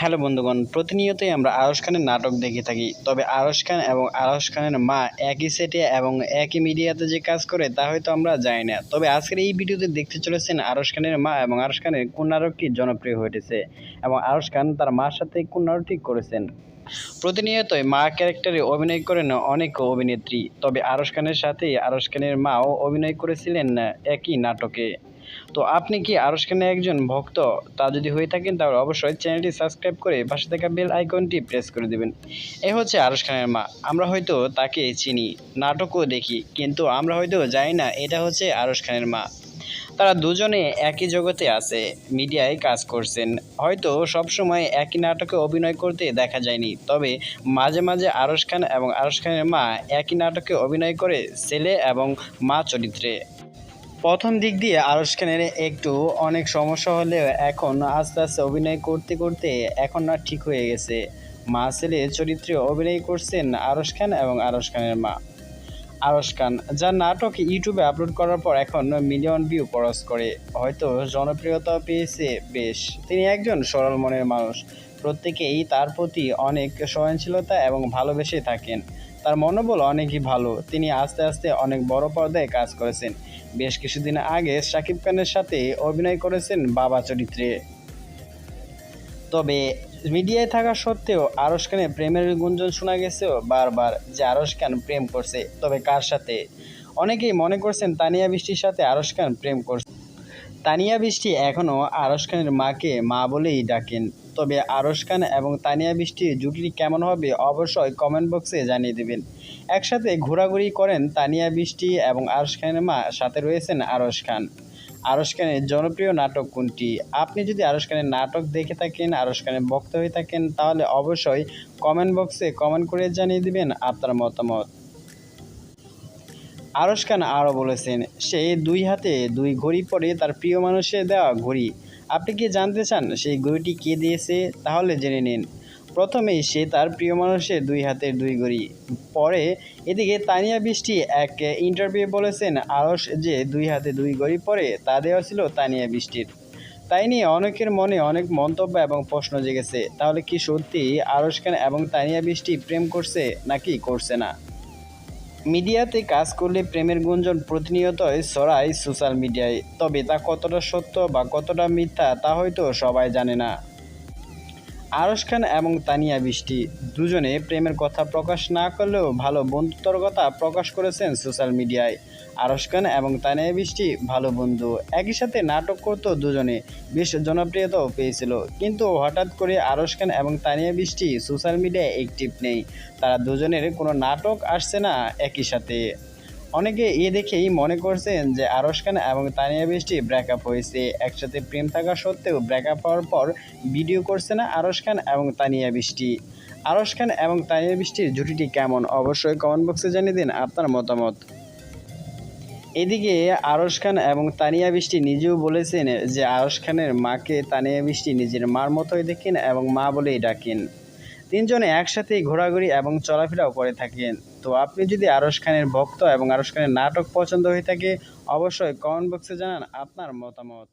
Hello বন্ধুগণ, প্রতিনিয়তই আমরা আরশ খানের নাটক দেখে থাকি। তবে আরশ খান এবং আরশ খানের মা একই সেটে এবং একই মিডিয়াতে যে কাজ করে, তা হয়তো আমরা জানি না। তবে আজকের এই ভিডিওতে দেখতে চলেছেন আরশ খানের মা এবং আরশ খানের কোন নাটকটি জনপ্রিয় হয়ে উঠেছে এবং আরশ খান তার মার সাথে কোন নাটকটি করেছেন। প্রতিনিয়তই মা ক্যারেক্টারে অভিনয় করেন অনেক অভিনেত্রী, তবে আরশ খানের সাথে আরশ খানের মাও অভিনয় করেছিলেন একই নাটকে। তো আপনি কি আরশ খানের একজন ভক্ত? তা যদি হয়ে থাকেন, তাহলে অবশ্যই চ্যানেলটি সাবস্ক্রাইব করে পাশে থাকা বেল আইকনটি প্রেস করে দেবেন। এ হচ্ছে আরশ খানের মা। আমরা হয়তো তাকে চিনি, নাটকও দেখি, কিন্তু আমরা হয়তো জানি না এটা হচ্ছে আরশ খানের মা। তারা দুজনে একই জগতে আছে, মিডিয়ায় কাজ করছেন। হয়তো সবসময় একই নাটকে অভিনয় করতে দেখা যায়নি, তবে মাঝে মাঝে আরশ খান এবং আরশ খানের মা একই নাটকে অভিনয় করে ছেলে এবং মা চরিত্রে। প্রথম দিক দিয়ে আরশ খানের একটু অনেক সমস্যা হলেও এখন আস্তে আস্তে অভিনয় করতে করতে এখন না ঠিক হয়ে গেছে। মা ছেলে চরিত্রে অভিনয় করছেন আরশ খান এবং আরশ খানের মা। আরশ খান, যার নাটক ইউটিউবে আপলোড করার পর এখন মিলিয়ন ভিউ ক্রস করে। হয়তো জনপ্রিয়তা পেয়েছে বেশ। তিনি একজন সরল মনের মানুষ। প্রত্যেকেই তার প্রতি অনেক সহনশীলতা এবং ভালোবেসে থাকেন। তার মনোবল অনেকই ভালো। তিনি আস্তে আস্তে অনেক বড় পর্দায় কাজ করেছেন। বেশ কিছুদিন আগে শাকিব খানের সাথে অভিনয় করেছেন বাবা চরিত্রে। তবে মিডিয়ায় থাকা সত্ত্বেও আরশ খানের প্রেমের গুঞ্জন শোনা গেছেও বারবার যে আরশ খান প্রেম করছে। তবে কার সাথে? অনেকেই মনে করছেন তানিয়া বৃষ্টির সাথে আরশ খান প্রেম করছে। তানিয়া বৃষ্টি এখনও আরশ খানের মাকে মা বলেই ডাকেন। তবে আরশ খান এবং তানিয়া বৃষ্টির জুটি কেমন হবে অবশ্যই কমেন্ট বক্সে জানিয়ে দেবেন। একসাথে ঘোরাঘুরি করেন তানিয়া বৃষ্টি এবং আরশ খানের মা, সাথে রয়েছেন আরশ খান। আরশ খানের জনপ্রিয় নাটক কোনটি? আপনি যদি আরশ খানের নাটক দেখে থাকেন, আরশ খানের ভক্ত হয়ে থাকেন, তাহলে অবশ্যই কমেন্ট বক্সে কমেন্ট করে জানিয়ে দিবেন আপনার মতামত। আরশ খান আরও বলেছেন, সে দুই হাতে দুই ঘড়ি পরে তার প্রিয় মানুষের দেওয়া ঘড়ি। আপনি কি জানতে চান সেই ঘড়িটি কে দিয়েছে? তাহলে জেনে নিন। প্রথমেই সে তার প্রিয় মানুষের দুই হাতের দুই ঘড়ি পরে। এদিকে তানিয়া বৃষ্টি এক ইন্টারভিউ বলেছেন, আরশ যে দুই হাতে দুই ঘড়ি পরে, তা দেওয়া ছিল তানিয়া বৃষ্টির। তাই নিয়ে অনেকের মনে অনেক মন্তব্য এবং প্রশ্ন জেগেছে। তাহলে কি সত্যি আরস খান এবং তানিয়া বৃষ্টি প্রেম করছে নাকি করছে না? মিডিয়াতে কাজ করলে প্রেমের গুঞ্জন প্রতিনিয়তই ছড়ায় সোশ্যাল মিডিয়ায়। তবে তা কতটা সত্য বা কতটা মিথ্যা তা হয়তো সবাই জানে না। আরশ খান এবং তানিয়া বৃষ্টি। দুজনে প্রেমের কথা প্রকাশ না করলেও ভালো বন্ধুত্বর কথা প্রকাশ করেছেন সোশ্যাল মিডিয়ায়। আরশ খান এবং তানিয়া বৃষ্টি ভালো বন্ধু। একই সাথে নাটক করতো দুজনে বেশ জনপ্রিয়তাও পেয়েছিল। কিন্তু হঠাৎ করে আরশ খান এবং তানিয়া বৃষ্টি সোশ্যাল মিডিয়ায় অ্যাক্টিভ নেই। তারা দুজনের কোনো নাটক আসছে না একই সাথে। অনেকে এ দেখেই মনে করছেন যে আরশ খান এবং তানিয়া বৃষ্টি ব্রেকআপ হয়েছে। একসাথে প্রেম থাকা সত্ত্বেও ব্রেকআপ হওয়ার পর ভিডিও করছে না আরশ খান এবং তানিয়া বৃষ্টি। আরশ খান এবং তানিয়া বৃষ্টির জুটিটি কেমন? অবশ্যই কমেন্ট বক্সে জানিয়ে দিন আপনার মতামত। এদিকে আরশ খান এবং তানিয়া বৃষ্টি নিজেও বলেছেন যে আরশ খানের মাকে তানিয়া বৃষ্টি নিজের মার মতোই দেখেন এবং মা বলেই ডাকেন। তিনজনে একসাথেই ঘোরাঘুরি এবং চলাফেরাও করে থাকেন। তো আপনি যদি আরশ খানের ভক্ত এবং আরশ খানের নাটক পছন্দ হয়ে থাকে, অবশ্যই কমেন্ট বক্সে জানান আপনার মতামত।